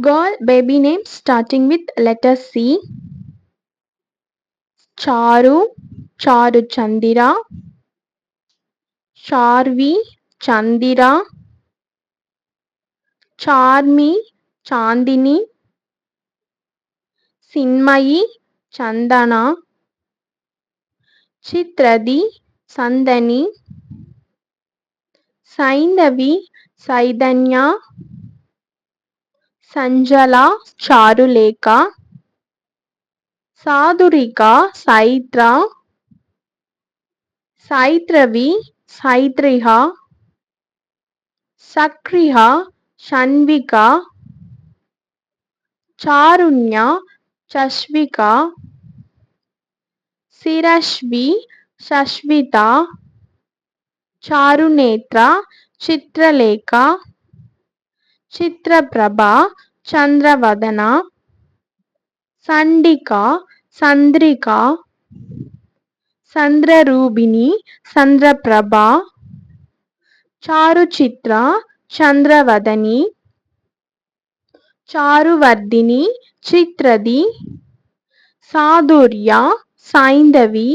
Girl baby name starting with letter C. Charu, Charu Chandira. Charvi, Chandira. Charmi, Chandini. Sinmayi, Chandana. Chitradi, Sandani. Saindhavi సైధన్య సంజల చారులేఖ సాధురిక సైత్ర సైత్రవి సైత్రిహ సక్రిహ షణ్విక చారుణ్య చష్విక శిరశ్వి శశ్విత చారునేత్ర Chitralekha చిత్రప్రభ చంద్రవదన సండిక సంద్రిక సంద్రరూపిణి సంద్రప్రభ చారుచిత్ర చంద్రవదని చారువర్ధిని చిత్రది సాధుర్య Saindhavi